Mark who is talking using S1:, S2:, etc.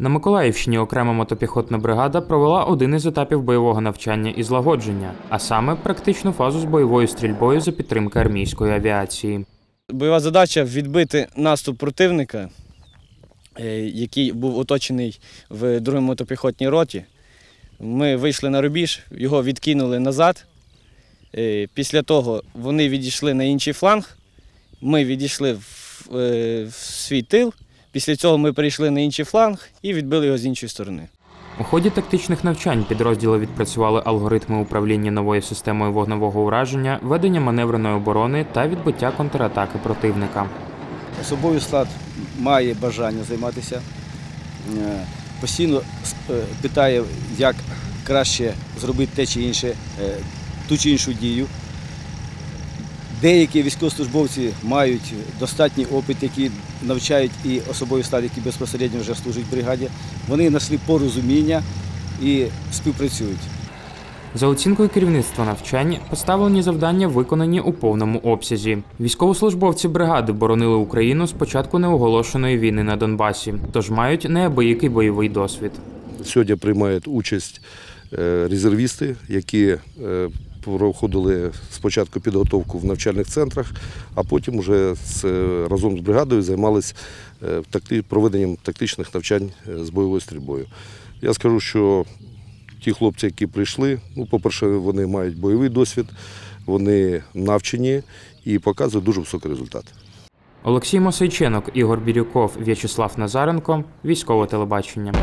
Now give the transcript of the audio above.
S1: На Миколаївщині окрема мотопіхотна бригада провела один із етапів бойового навчання і злагодження, а саме практичну фазу з бойовою стрільбою за підтримки армійської авіації.
S2: Бойова задача відбити наступ противника, е, який був оточений в другій мотопіхотній роті. Ми вийшли на рубіж, його відкинули назад. Е, Після того вони відійшли на інший фланг. Ми відійшли е, в свій тил. Після цього ми перейшли на інший фланг і відбили його з іншої сторони.
S1: У ході тактичних навчань підрозділи відпрацювали алгоритми управління новою системою вогневого ураження, ведення маневреної оборони та відбиття контратаки противника.
S3: Особовий склад має бажання займатися, е, постійно е, питає, як краще зробити те чи інше, е, ту чи іншу дію. Деякі військовослужбовці мають достатній опит, які навчають і особовий склад, який безпосередньо вже служить в бригаді. Вони знайшли порозуміння і співпрацюють.
S1: За оцінкою керівництва навчань, поставлені завдання виконані у повному обсязі. Військовослужбовці бригади боронили Україну з початку неоголошеної війни на Донбасі, тож мають неабиякий бойовий досвід.
S4: Сьогодні приймають участь е, резервісти, які е, проходили спочатку підготовку в навчальних центрах, а потім вже з, разом з бригадою займалися е, проведенням тактичних навчань е, з бойовою стрільбою. Я скажу, що ті хлопці, які прийшли, ну, по-перше, вони мають бойовий досвід, вони навчені і показують дуже високий результат.
S1: Олексій Мосейченок, Ігор Бірюков, В'ячеслав Назаренко, військове телебачення.